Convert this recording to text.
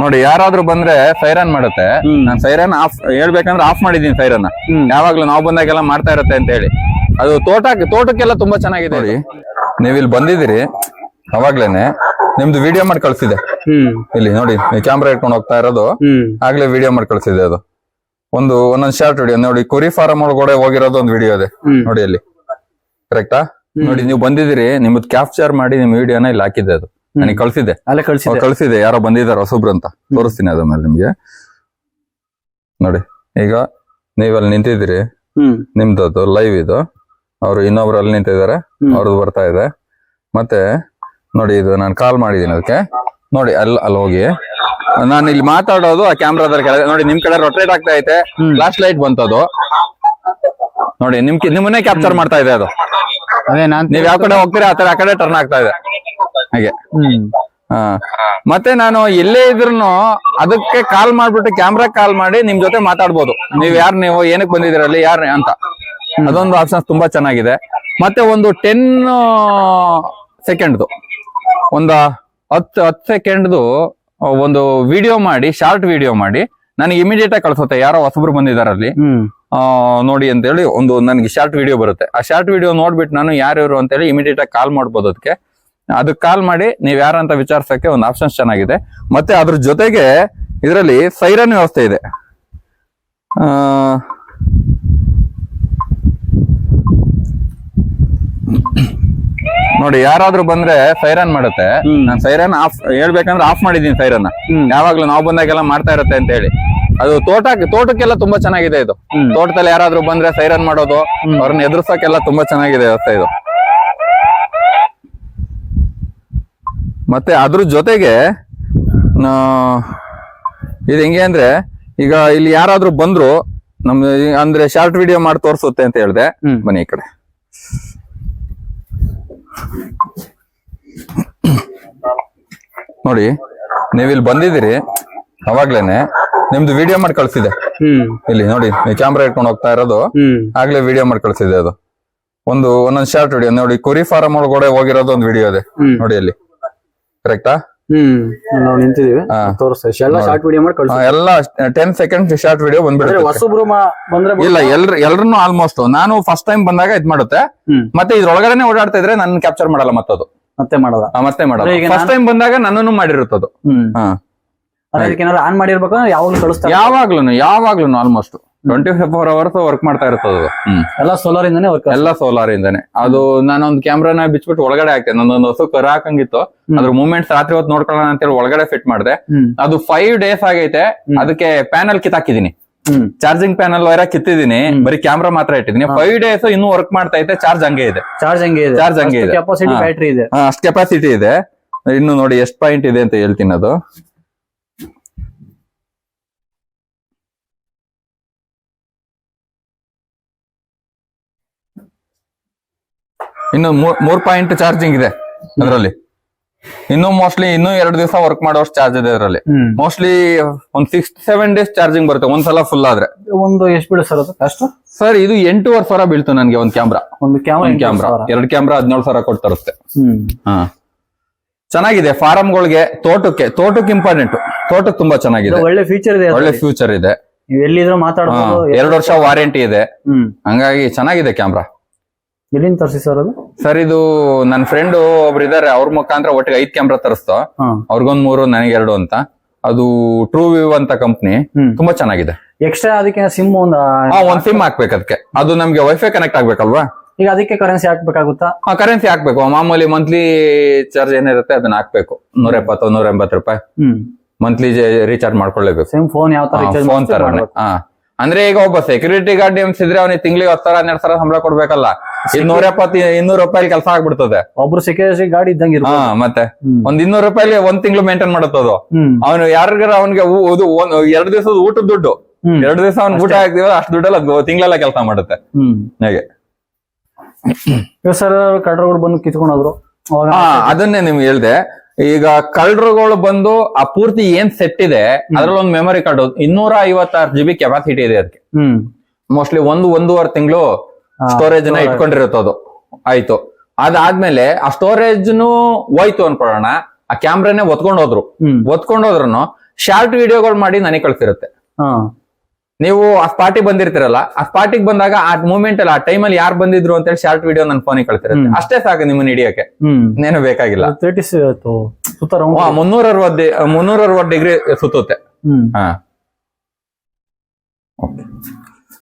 ನೋಡಿ ಯಾರಾದ್ರೂ ಬಂದ್ರೆ ಸೈರನ್ ಮಾಡುತ್ತೆ. ನಾನು ಸೈರನ್ ಆಫ್ ಹೇಳ್ಬೇಕಂದ್ರೆ ಆಫ್ ಮಾಡಿದೀನಿ ಸೈರನ್. ಯಾವಾಗ್ಲೂ ನಾವು ಬಂದಾಗೆಲ್ಲ ಮಾಡ್ತಾ ಇರತ್ತೆ ಅಂತ ಹೇಳಿ. ಅದು ತೋಟ ತೋಟಕ್ಕೆಲ್ಲ ತುಂಬಾ ಚೆನ್ನಾಗಿದೆ ನೋಡಿ ನೀವ್ ಇಲ್ಲಿ ಬಂದಿದ್ದೀರಿ ಅವಾಗ್ಲೇನೆ ನಿಮ್ದು ವಿಡಿಯೋ ಮಾಡಿ ಕಳ್ಸಿದೆ. ಇಲ್ಲಿ ನೋಡಿ ಕ್ಯಾಮ್ರಾ ಇಟ್ಕೊಂಡು ಹೋಗ್ತಾ ಇರೋದು. ಆಗ್ಲೇ ವಿಡಿಯೋ ಮಾಡಿ ಕಳ್ಸಿದೆ ಅದು. ಒಂದು ಒಂದೊಂದ್ ಶಾರ್ಟ್ ವಿಡಿಯೋ ನೋಡಿ ಕುರಿ ಫಾರಂ ಒಳಗಡೆ ಹೋಗಿರೋದು ಒಂದು ವಿಡಿಯೋ ಇದೆ. ನೋಡಿ ಅಲ್ಲಿ. ಕರೆಕ್ಟಾ ನೋಡಿ ನೀವು ಬಂದಿದ್ದೀರಿ ನಿಮ್ದು ಕ್ಯಾಪ್ಚರ್ ಮಾಡಿ ನಿಮ್ ವಿಡಿಯೋನ ಇಲ್ಲಿ ಹಾಕಿದ್ದೆ ಅದು. ನನಗೆ ಕಳ್ಸಿದ್ದೆ. ಅಲ್ಲೇ ಕಳ್ಸಿದ್ದೆ. ಕಳ್ಸಿದೆ ಯಾರೋ ಬಂದಿದ್ದಾರೆ ಹೊಸಬ್ರು ಅಂತ. ತೋರಿಸ್ತೀನಿ ಅದನ್ನ ನಿಮ್ಗೆ. ನೋಡಿ ಈಗ ನೀವಲ್ಲಿ ನಿಂತಿದ್ದೀರಿ. ನಿಮ್ದದ್ದು ನಿಮ್ದದು ಲೈವ್ ಇದು. ಅವ್ರು ಇನ್ನೊಬ್ರು ಅಲ್ಲಿ ನಿಂತಿದ್ದಾರೆ. ಅವ್ರದ್ದು ಬರ್ತಾ ಇದೆ. ಮತ್ತೆ ನೋಡಿ ಇದು ನಾನು ಕಾಲ್ ಮಾಡಿದ್ದೀನಿ ಅದಕ್ಕೆ. ನೋಡಿ ಅಲ್ಲಿ ಅಲ್ಲಿ ಹೋಗಿ. ನಾನು ಇಲ್ಲಿ ಮಾತಾಡೋದು ಆ ಕ್ಯಾಮ್ರಾದ ಕೆಳಗೆ. ನೋಡಿ ನಿಮ್ ಕಡೆ ರೊಟೇಟ್ ಆಗ್ತಾ ಐತೆ. ಫ್ಲಾಶ್ ಲೈಟ್ ಬಂತದು. ನೋಡಿ ನಿಮ್ ನಿಮ್ಮನ್ನೇ ಕ್ಯಾಪ್ಚರ್ ಮಾಡ್ತಾ ಇದೆ ಅದು. ಅದೇ ನಾನ್ ನೀವ್ ಯಾವ ಕಡೆ ಹೋಗ್ತೀರಾ ಆ ತರ ಆ ಕಡೆ ಟರ್ನ್ ಆಗ್ತಾ ಇದೆ. ಹಾಗೆ. ಹ್ಮ್. ಮತ್ತೆ ನಾನು ಎಲ್ಲೇ ಇದ್ರು ಅದಕ್ಕೆ ಕಾಲ್ ಮಾಡ್ಬಿಟ್ಟು ಕ್ಯಾಮ್ರಾ ಕಾಲ್ ಮಾಡಿ ನಿಮ್ ಜೊತೆ ಮಾತಾಡ್ಬೋದು. ನೀವ್ ಯಾರು ನೀವು ಏನಕ್ಕೆ ಬಂದಿದ್ದೀರಲ್ಲಿ ಯಾರು ಅಂತ. ಅದೊಂದು ಆಪ್ಷನ್ಸ್ ತುಂಬಾ ಚೆನ್ನಾಗಿದೆ. ಮತ್ತೆ ಒಂದು ಟೆನ್ ಸೆಕೆಂಡ್ದು ಒಂದು ಹತ್ತು ಹತ್ತು ಸೆಕೆಂಡ್ದು ಒಂದು ವಿಡಿಯೋ ಮಾಡಿ ಶಾರ್ಟ್ ವಿಡಿಯೋ ಮಾಡಿ ನನಗೆ ಇಮಿಡಿಯೇಟ್ ಆಗಿ ಕಳ್ಸುತ್ತೆ. ಯಾರೋ ಹೊಸಬ್ರು ಆ, ನೋಡಿ ಅಂತೇಳಿ ಒಂದು ನನಗೆ ಶಾರ್ಟ್ ವಿಡಿಯೋ ಬರುತ್ತೆ. ಆ ಶಾರ್ಟ್ ವಿಡಿಯೋ ನೋಡ್ಬಿಟ್ಟು ನಾನು ಯಾರ್ಯಾರು ಅಂತೇಳಿ ಇಮಿಡಿಯೇಟ್ ಆಗಿ ಕಾಲ್ ಮಾಡ್ಬೋದು ಅದಕ್ಕೆ ಅದಕ್ಕೆ ಕಾಲ್ ಮಾಡಿ ನೀವ್ ಯಾರಂತ ವಿಚಾರಿಸಕ್ಕೆ ಒಂದು ಆಪ್ಷನ್ಸ್ ಚೆನ್ನಾಗಿದೆ. ಮತ್ತೆ ಅದ್ರ ಜೊತೆಗೆ ಇದರಲ್ಲಿ ಸೈರನ್ ವ್ಯವಸ್ಥೆ ಇದೆ. ಆ, ನೋಡಿ ಯಾರಾದ್ರೂ ಬಂದ್ರೆ ಸೈರನ್ ಮಾಡುತ್ತೆ. ನಾನು ಸೈರನ್ ಆಫ್ ಹೇಳ್ಬೇಕಂದ್ರೆ ಆಫ್ ಮಾಡಿದೀನಿ ಸೈರನ್. ಯಾವಾಗ್ಲೂ ನಾವು ಬಂದಾಗೆಲ್ಲ ಮಾಡ್ತಾ ಇರತ್ತೆ ಅಂತ ಹೇಳಿ. ಅದು ತೋಟ ತೋಟಕ್ಕೆಲ್ಲ ತುಂಬಾ ಚೆನ್ನಾಗಿದೆ ಇದು. ತೋಟದಲ್ಲಿ ಯಾರಾದ್ರೂ ಬಂದ್ರೆ ಸೈರನ್ ಮಾಡೋದು ಅವ್ರನ್ನ ಎದುರ್ಸಕ್ಕೆಲ್ಲ ತುಂಬಾ ಚೆನ್ನಾಗಿದೆ ವ್ಯವಸ್ಥೆ ಇದು. ಮತ್ತೆ ಅದ್ರ ಜೊತೆಗೆ ಆ, ಇದು ಹೆಂಗೆ ಅಂದ್ರೆ ಈಗ ಇಲ್ಲಿ ಯಾರಾದರೂ ಬಂದ್ರು ನಮ್ ಅಂದ್ರೆ ಶಾರ್ಟ್ ವಿಡಿಯೋ ಮಾಡಿ ತೋರಿಸುತ್ತೆ ಅಂತ ಹೇಳ್ದೆ. ಬನ್ನಿ ಈ ಕಡೆ. ನೋಡಿ ನೀವ್ ಇಲ್ಲಿ ಬಂದಿದ್ದೀರಿ ಅವಾಗ್ಲೇನೆ ನಿಮ್ದು ವಿಡಿಯೋ ಮಾಡಿ ಕಳ್ಸಿದೆ. ಇಲ್ಲಿ ನೋಡಿ ನೀವು ಕ್ಯಾಮ್ರಾ ಇಟ್ಕೊಂಡು ಹೋಗ್ತಾ ಇರೋದು. ಆಗ್ಲೇ ವಿಡಿಯೋ ಮಾಡಿ ಕಳ್ಸಿದೆ ಅದು. ಒಂದು ಒಂದೊಂದ್ ಶಾರ್ಟ್ ವಿಡಿಯೋ ನೋಡಿ ಕುರಿ ಫಾರಂ ಒಳಗಡೆ ಹೋಗಿರೋದು ಒಂದು ವಿಡಿಯೋ ಇದೆ. ನೋಡಿ ಅಲ್ಲಿ. ಕರೆಕ್ಟಾ ಹ್ಮ್ ನಾವು ನಿಂತಿದೀವಿ ಹಾ. ತೋರಿಸ್ತಾ ಎಲ್ಲ ಶಾರ್ಟ್ ವಿಡಿಯೋ ಮಾಡಿ ಕಳ್ಸಿ. ಎಲ್ಲ ಟೆನ್ ಸೆಕೆಂಡ್ ಶಾರ್ಟ್ ವಿಡಿಯೋ ಅಂದ್ರೆ ಬಂದ್ಬಿಡುತ್ತೆ. ಹೊಸಬ್ರು ಮಾ- ಬಂದ್ರೆ ಇಲ್ಲ ಎಲ್ರು ಎಲ್ರು ಆಲ್ಮೋಸ್ಟ್ ನಾನು ಫಸ್ಟ್ ಟೈಮ್ ಬಂದಾಗ ಇದ್ ಮಾಡುತ್ತೆ. ಹ್ಮ್. ಮತ್ತೆ ಇದ್ರೊಳಗಡೆ ಓಡಾಡ್ತಾ ಇದ್ರೆ ನನ್ನ ಕ್ಯಾಪ್ಚರ್ ಮಾಡಲ್ಲ ಮತ್ತದು. ಮತ್ತೆ ಮಾಡಲ್ಲ ಆ, ಮತ್ತೆ ಮಾಡಲ್ಲ ಈಗ ಫಸ್ಟ್ ಟೈಮ್ ಬಂದಾಗ ನನ್ನನ್ನು ಮಾಡಿರುತ್ತದು. ಹ್ಮ್. ಹಾ. ಅದಕ್ಕೆ ಏನಾದ್ರು ಆನ್ ಮಾಡಿರ್ಬೇಕು ಯಾವಾಗ್ಲೂ ಕಳಿಸ್ತಾರೆ. ಯಾವಾಗ್ಲೂ ಯಾವಾಗ್ಲೂ almost twenty four hours work ಮಾಡ್ತಾ ಇರ್ತದೆ ಅದು. ಹ್ಮ್. ಎಲ್ಲ ಸೋಲಾರ್ ಇಂದಾನೆ ವರ್ಕ್ ಎಲ್ಲ ಸೋಲಾರ್ ಇಂದಾನೆ. ಅದು ನಾನೊಂದು ಕ್ಯಾಮ್ರಾನ ಬಿಚ್ಬಿಟ್ಟು ಒಳಗಡೆ ಹಾಕ್ತೆ ನಂದೊಂದು ಹೊಸ ಕರ ಹಾಕಂಗಿತ್ತು. ಅದ್ರ ಮೂವ್ಮೆಂಟ್ಸ್ ರಾತ್ರಿ ಹೊತ್ತು ನೋಡ್ಕೊಳ್ಳೋಣ ಅಂತೇಳಿ ಒಳಗಡೆ ಫಿಟ್ ಮಾಡಿದೆ. ಅದು ಫೈವ್ ಡೇಸ್ ಆಗೈತೆ. ಅದಕ್ಕೆ ಪ್ಯಾನಲ್ ಕಿತ್ತಾಕಿದೀನಿ ಹಾಕಿದಿನಿ ಚಾರ್ಜಿಂಗ್ ಪ್ಯಾನಲ್ ವೈರ ಕಿತ್ತಿದೀನಿ ಬರೀ ಕ್ಯಾಮ್ರಾ ಮಾತ್ರ ಇಟ್ಟಿದೀನಿ ಫೈವ್ ಡೇಸ್ ಇನ್ನು ವರ್ಕ್ ಮಾಡ್ತಾ ಇದೆ ಚಾರ್ಜ್ ಹಂಗೆ ಇದೆ. ಚಾರ್ಜ್ ಹಂಗೆ ಇದೆ. ಚಾರ್ಜ್ ಹಂಗೆ ಇದೆ. ಕೆಪಾಸಿಟಿ ಹಾ. ಬ್ಯಾಟ್ರಿ ಇದೆ. ಅಷ್ಟು ಕೆಪಾಸಿಟಿ ಇದೆ. ಇನ್ನು ನೋಡಿ ಎಷ್ಟು ಪಾಯಿಂಟ್ ಇದೆ ಅಂತ ಹೇಳ್ತೀನಿ ಅದು. ಇನ್ನು ಮೂರ್- ಪಾಯಿಂಟ್ ಚಾರ್ಜಿಂಗ್ ಇದೆ ಅದರಲ್ಲಿ. ಇನ್ನು ಮೋಸ್ಟ್ಲಿ ಇನ್ನೂ ಎರಡು ದಿವಸ ವರ್ಕ್ ಮಾಡೋಷ್ಟು ಚಾರ್ಜ್ ಇದೆ ಅದರಲ್ಲಿ. ಮೋಸ್ಟ್ಲಿ ಒಂದ್ ಸಿಕ್ಸ್ ಸೆವೆನ್ ಡೇಸ್ ಚಾರ್ಜಿಂಗ್ ಬರುತ್ತೆ ಒಂದ್ಸಲ ಫುಲ್ ಆದ್ರೆ. ಒಂದು ಎಷ್ಟು ಸರ್ ಅದು? ಅಷ್ಟು? ಸರ್ ಇದು ಎಂಟೂವರೆ ಸಾವಿರ ಬೀಳ್ತು ನನ್ಗೆ ಒಂದ್ ಕ್ಯಾಮ್ರಾ ಒಂದು ಕ್ಯಾಮ್ರಾ ಕ್ಯಾಮ್ರಾ ಎರಡು ಕ್ಯಾಮ್ರಾ ಹದಿನೇಳು ಸಾವಿರ ಕೊಟ್ಟು ತರುತ್ತೆ. ಚೆನ್ನಾಗಿದೆ ಫಾರಂಗಳಿಗೆ ತೋಟಕ್ಕೆ ತೋಟಕ್ಕೆ ಇಂಪಾರ್ಟೆಂಟ್ ತೋಟಕ್ಕೆ ತುಂಬಾ ಚೆನ್ನಾಗಿದೆ. ಒಳ್ಳೆ ಫೀಚರ್ ಇದೆ ಒಳ್ಳೆ ಫ್ಯೂಚರ್ ಇದೆ. ನೀವು ಎಲ್ಲಿದ್ರು ಮಾತಾಡ್ಬೋದು ಎರಡು ವರ್ಷ ವಾರಂಟಿ ಇದೆ. ಹಂಗಾಗಿ ಚೆನ್ನಾಗಿದೆ ಕ್ಯಾಮ್ರಾ ಎಲ್ಲಿಂದ ತರಿಸಿ ಸರ್ ಅದು? ಸರ್ ಇದು ನನ್ನ ಫ್ರೆಂಡ್ ಒಬ್ರು ಇದಾರೆ ಅವ್ರ ಮುಖಾಂತರ ಒಟ್ಟಿಗೆ ಐದ್ ಕ್ಯಾಮ್ರಾ ತರಿಸ್ತು ಹಾ. ಅವ್ರಿಗೊಂದ್ ಮೂರು ನನಗೆ ಎರಡು ಅಂತ. ಅದು ಟ್ರೂ ವ್ಯೂ ಅಂತ ಕಂಪ್ನಿ ಹ್ಮ್. ತುಂಬಾ ಚೆನ್ನಾಗಿದೆ. ಎಕ್ಸ್ಟ್ರಾ ಅದಕ್ಕೆ ಸಿಮ್ ಒಂದು ಹಾ ಒಂದ್ ಸಿಮ್ ಹಾಕ್ಬೇಕು ಅದಕ್ಕೆ ಅದು ನಮ್ಗೆ ವೈಫೈ ಕನೆಕ್ಟ್ ಆಗ್ಬೇಕಲ್ವಾ? ಈಗ ಅದಕ್ಕೆ ಕರೆನ್ಸಿ ಹಾಕ್ಬೇಕಾಗುತ್ತಾ? ಆ ಕರೆನ್ಸಿ ಹಾಕ್ಬೇಕು. ಮಾಮೂಲಿ ಮಂತ್ಲಿ ಚಾರ್ಜ್ ಏನಿರುತ್ತೆ ಅದನ್ನ ಹಾಕ್ಬೇಕು. ನೂರ ಎಪ್ಪತ್ತು ನೂರ ಎಂಬತ್ತು ರೂಪಾಯಿ. ಹ್ಮ್. ಮಂತ್ಲಿ ರೀಚಾರ್ಜ್ ಮಾಡ್ಕೊಳ್ಳೇಬೇಕು. ಸಿಮ್ ಫೋನ್ ಯಾವ ತರ recharge ಫೋನ್ ಮಾಡ್ತೀವಿ ತರ ಮಾಡ್ಬೇಕು. ಹಾ. ಅಂದ್ರೆ ಈಗ ಒಬ್ಬ ಸೆಕ್ಯೂರಿಟಿ ಗಾರ್ಡ್ ನಿಮ್ಸಿದ್ರೆ ಅವನಿಗೆ ತಿಂಗಳಿಗೆ ಹತ್ತು ಸಾವಿರ ಹನ್ನೆರಡು ಸಾವಿರ ಸಂಬಳ ಕೊಡ್ಬೇಕಲ್ಲ. ಇನ್ನೂರ ಎಪ್ಪತ್ತು ಇನ್ನೂರ ರೂಪಾಯಿ ಕೆಲಸ ಆಗ್ಬಿಡ್ತದೆ. ಒಬ್ರು ಸೆಕ್ಯೂರಿಟಿ ಗಾಡಿ ಇದ್ದಂಗೆ ಹಾ ಮತ್ತೆ. ಒಂದ್ ಇನ್ನೂರ್ ರೂಪಾಯಿ ಒಂದ್ ತಿಂಗಳು ಮೇಂಟೈನ್ ಮಾಡುತ್ತದು ಅವ್ನು ಯಾರಿಗಾರ ಅವನಿಗೆ ಎರಡ್ ದಿವಸದ ಊಟದ ದುಡ್ಡು. ಎರಡ್ ದಿವಸ ಅವ್ನ್ ಊಟ ಹಾಕ್ತಿವ ಅಷ್ಟು ದುಡ್ಡಲ್ಲ ತಿಂಗಳೆಲ್ಲ ಕೆಲಸ ಮಾಡುತ್ತೆ. ಹಾಗೆ. ಸರ್ ಕಳ್ಳರುಗಳು ಬಂದು ಕಿತ್ಕೊಂಡ್ರು ಹಾ ಅದನ್ನೇ ನಿಮ್ಗೆ ಹೇಳ್ದೆ. ಈಗ ಕಳ್ಳರುಗಳು ಬಂದು ಆ ಪೂರ್ತಿ ಏನ್ ಸೆಟ್ ಇದೆ ಅದ್ರಲ್ಲಿ ಒಂದು ಮೆಮೊರಿ ಕಾರ್ಡ್ ಇನ್ನೂರ ಐವತ್ತಾರು ಜಿ ಬಿ ಕೆಪಾಸಿಟಿ ಇದೆ ಅದಕ್ಕೆ ಮೋಸ್ಟ್ಲಿ ಒಂದು ಒಂದೂವರೆ ತಿಂಗಳು ಸ್ಟೋರೇಜ್ನ ಇಟ್ಕೊಂಡಿರುತ್ತ ಅದು. ಆಯ್ತು. ಅದಾದ್ಮೇಲೆ ಆ ಸ್ಟೋರೇಜ್ ಹೋಯ್ತು ಅನ್ಕೊಳ್ಳೋಣ. ಆ ಕ್ಯಾಮ್ರಾನೇ ಒತ್ಕೊಂಡು ಹೋದ್ರು. ಒತ್ಕೊಂಡು ಹೋದ್ರು ಶಾರ್ಟ್ ವಿಡಿಯೋಗಳು ಮಾಡಿ ನನಗೆ ಕಳ್ಸಿರುತ್ತೆ. ನೀವು ಆ ಸ್ಪಾಟಿಗೆ ಬಂದಿರ್ತಿರಲ್ಲ ಆ ಸ್ಪಾಟಿಗೆ ಬಂದಾಗ ಆ ಮೂಮೆಂಟ್ ಅಲ್ಲಿ ಆ ಟೈಮ್ ಅಲ್ಲಿ ಯಾರು ಬಂದಿದ್ರು ಅಂತ ಹೇಳಿ ಶಾರ್ಟ್ ವಿಡಿಯೋ ನನ್ನ ಫೋನಿಗೆ ಕಳ್ತಿರುತ್ತೆ ಅಷ್ಟೇ ಸಾಕು ನಿಮ್ಮನ್ನ ಹಿಡಿಯಕ್ಕೆ ಏನು ಇನ್ನೇನು ಬೇಕಾಗಿಲ್ಲ. ಮುನ್ನೂರ ಅರವತ್ತು ಮುನ್ನೂರ ಅರವತ್ತು ಡಿಗ್ರಿ ಸುತ್ತುತ್ತೆ. ಹಾ. ಓಕೆ